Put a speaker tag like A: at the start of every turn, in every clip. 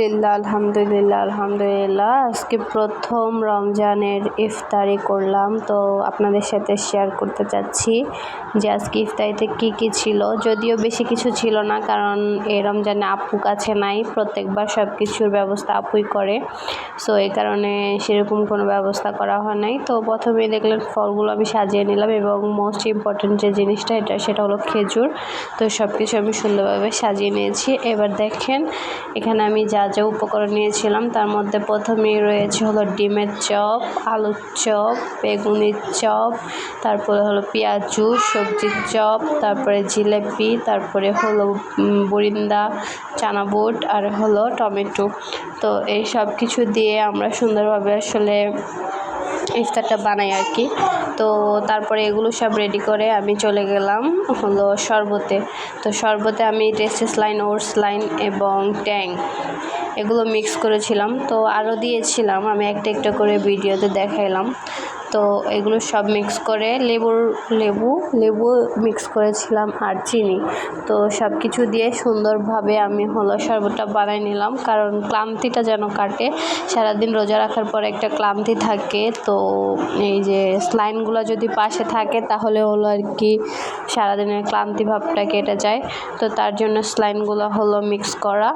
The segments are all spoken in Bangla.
A: লিল্লা আলহামদুলিল্লাহ আলহামদুলিল্লাহ। আজকে প্রথম রমজানের ইফতারি করলাম, তো আপনাদের সাথে শেয়ার করতে চাচ্ছি যে আজকে ইফতারিতে কি কি ছিল। যদিও বেশি কিছু ছিল না, কারণ এই রমজানে আপু কাছে নাই। প্রত্যেকবার সব কিছুর ব্যবস্থা আপুই করে সো এই কারণে সেরকম কোনো ব্যবস্থা করা হয় নাই। তো প্রথমেই দেখলেন ফলগুলো আমি সাজিয়ে নিলাম এবং মোস্ট ইম্পর্টেন্ট যে জিনিসটা এটা, সেটা হলো খেজুর। তো সব কিছু আমি সুন্দরভাবে সাজিয়ে নিয়েছি। এবার দেখেন, এখানে আমি যা যা উপকরণ নিয়েছিলাম, তার মধ্যে প্রথমেই রয়েছে হলো ডিমের চপ, আলুর চপ, বেগুনির চপ, তারপরে হলো পেঁয়াজু, সবজির চপ, তারপরে জিলেপি, তারপরে হলো বরিন্দা চানা বুট আর হলো টমেটো। তো এই সব কিছু দিয়ে আমরা সুন্দরভাবে আসলে ইফতারটা বানাই আর কি। তো তারপরে এগুলো সব রেডি করে আমি চলে গেলাম হলো শরবতে। তো শরবতে আমি টেস্টেস লাইন ওটস লাইন এবং ট্যাং এগুলো মিক্স করেছিলাম। তো আরও দিয়েছিলাম, আমি একটা একটা করে ভিডিওতে দেখাইলাম। তো এগুলো সব মিক্স করে লেবুর লেবু লেবু মিক্স করেছিলাম আর চিনি। তো সব কিছু দিয়ে সুন্দরভাবে আমি হলো শরবতটা বানাই নিলাম, কারণ ক্লান্তিটা যেন কাটে। সারাদিন রোজা রাখার পর একটা ক্লান্তি থাকে, তো এই যে স্লাইনগুলো যদি পাশে থাকে, তাহলে হলো আর কি সারাদিনের ক্লান্তি ভাবটা কেটে যায়। তো তার জন্য স্লাইনগুলো হলো মিক্স করা।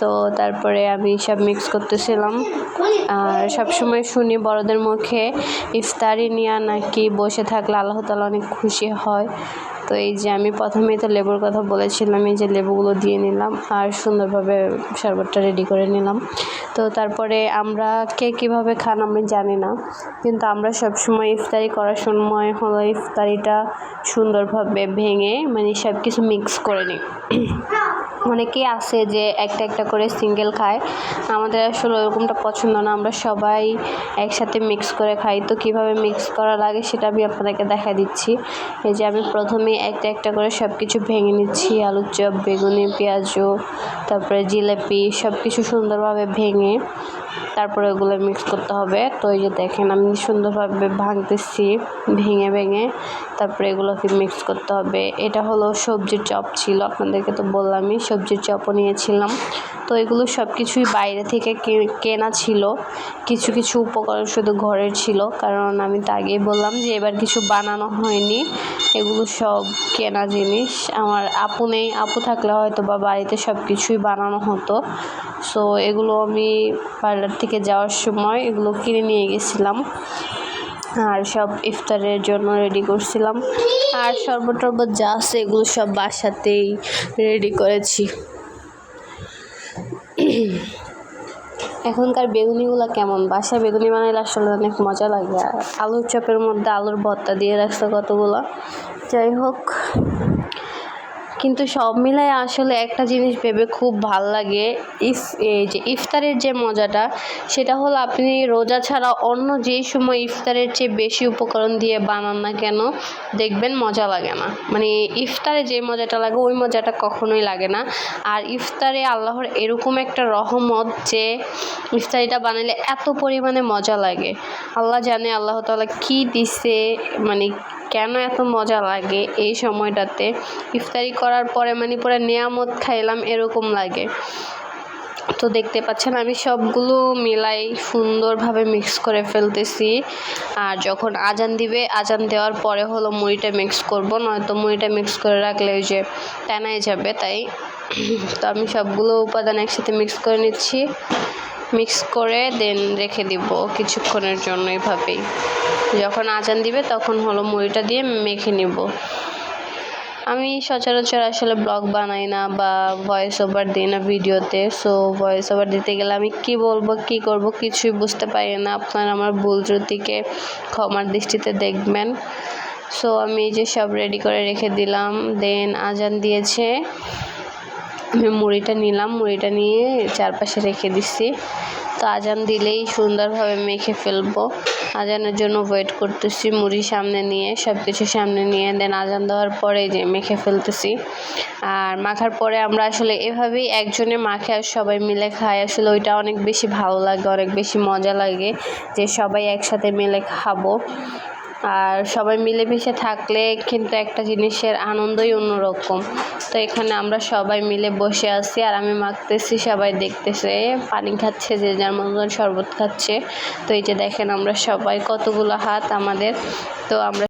A: তো তারপরে আমি সব মিক্স করতেছিলাম। আর সবসময় শুনি বড়দের মুখে ইফতারি নিয়ে নাকি বসে থাকলে আল্লাহ তালা অনেক খুশি হয়। তো এই যে আমি প্রথমেই তো লেবুর কথা বলেছিলাম এই যে লেবুগুলো দিয়ে নিলাম আর সুন্দরভাবে শরবতটা রেডি করে নিলাম। তো তারপরে আমরা কে কীভাবে খান আমি জানি না। কিন্তু আমরা সবসময় ইফতারি করার সময় হলো ইফতারিটা সুন্দরভাবে ভেঙে মানে সব কিছু মিক্স করে নিই। অনেকেই আছে যে একটা একটা করে সিঙ্গেল খায়? আমাদের আসলে ওরকমটা পছন্দ না। আমরা সবাই একসাথে মিক্স করে খাই। তো কীভাবে মিক্স করা লাগে সেটা আমি আপনাদেরকে দেখা দিচ্ছি। এই যে আমি প্রথমে একটা একটা করে সব কিছু ভেঙে নিচ্ছি। আলুর চপ, বেগুনি, পেঁয়াজু, তারপরে জিলেপি সব কিছু সুন্দরভাবে ভেঙে তারপরে ওগুলো মিক্স করতে হবে। তো এই যে দেখেন আমি সুন্দরভাবে ভাঙতেছি, ভেঙে ভেঙে তারপরে এগুলোকে মিক্স করতে হবে। এটা হলো সবজির চপ ছিল, আপনাদেরকে তো বললামই সবজির চপও নিয়েছিলাম। তো এগুলো সব কিছুই বাইরে থেকে কেনা ছিল। কিছু কিছু উপকরণ শুধু ঘরের ছিল। কারণ আমি তো আগেই বললাম যে এবার কিছু বানানো হয়নি। এগুলো সব কেনা জিনিস। আমার আপু নেই। আপু থাকলে হয়তো বা বাড়িতে সব কিছুই বানানো হতো। সো এগুলো আমি পার্লার থেকে যাওয়ার সময় এগুলো কিনে নিয়ে গেছিলাম। আর সব ইফতারের জন্য রেডি করছিলাম। আর শরবত যা আছে এগুলো সব বাসাতেই রেডি করেছি। এখনকার বেগুনিগুলো কেমন? বাসায় বেগুনি বানাইলে আসলে অনেক মজা লাগে। আর আলুর চপের মধ্যে আলুর ভর্তা দিয়ে রাখছে কতগুলো। যাই হোক কিন্তু সব মিলাই আসলে একটা জিনিস ভেবে খুব ভালো লাগে ইফ, এই যে ইফতারের যে মজাটা, সেটা হলো আপনি রোজা ছাড়া অন্য যেই সময় ইফতারের চেয়ে বেশি উপকরণ দিয়ে বানান না কেন, দেখবেন মজা লাগে না। মানে ইফতারে যে মজাটা লাগে, ওই মজাটা কখনোই লাগে না। আর ইফতারে আল্লাহর এরকম একটা রহমত যে ইফতারিটা বানালে এত পরিমাণে মজা লাগে। আল্লাহ জানে আল্লাহ তালা কী দিছে মানে কেন এত মজা লাগে এই সময়টাতে? ইফতারি করার পরে মানে পুরো নিয়ামত খাইলাম এরকম লাগে। তো দেখতে পাচ্ছেন আমি সবগুলো মিলাই সুন্দরভাবে মিক্স করে ফেলতেছি। আর যখন আজান দিবে, আজান দেওয়ার পরে হলো মুড়িটা মিক্স করব, নয়তো মুড়িটা মিক্স করে রাখলে ওই যে টানাই যাবে, তাই? তো আমি সবগুলো উপাদান একসাথে মিক্স করে নিচ্ছি। মিক্স করে দেন, রেখে দিব কিছুক্ষণের জন্য এভাবেই। যখন আজান দিবে তখন হলো মুড়িটা দিয়ে মেখে নিব। আমি সচরাচর আসলে ব্লগ বানাই না বা ভয়েস ওভার দিই না ভিডিওতে সো ভয়েস ওভার দিতে গেলে আমি কি বলব, কি করব কিছুই বুঝতে পারি না। আপনার আমার ভুল ত্রুটিকে ক্ষমার দৃষ্টিতে দেখবেন। সো আমি যে সব রেডি করে রেখে দিলাম দেন আজান দিয়েছে। মুড়িটা নিলাম, মুড়িটা নিয়ে চারপাশে রেখে দিচ্ছি। তো আজান দিলেই সুন্দরভাবে মেখে ফেলব। আজানের জন্য ওয়েট করতেছি মুড়ি সামনে নিয়ে সব কিছু সামনে নিয়ে দেন আজান দেওয়ার পরে যে মেখে ফেলতেছি। আর মাখার পরে আমরা আসলে এভাবেই একজনে মাখে আর সবাই মিলে খাই। আসলে ওইটা অনেক বেশি ভালো লাগে, অনেক বেশি মজা লাগে যে সবাই একসাথে মিলে খাব। আর সবাই মিলেমিশে থাকলে কিন্তু একটা জিনিসের আনন্দই অন্যরকম। তো এখানে আমরা সবাই মিলে বসে আছি আর আমি মাখতেছি, সবাই দেখতেছে, পানি খাচ্ছে, যে যার মতন শরবত খাচ্ছে। তো এই যে দেখেন আমরা সবাই কতগুলো হাত আমাদের। তো আমরা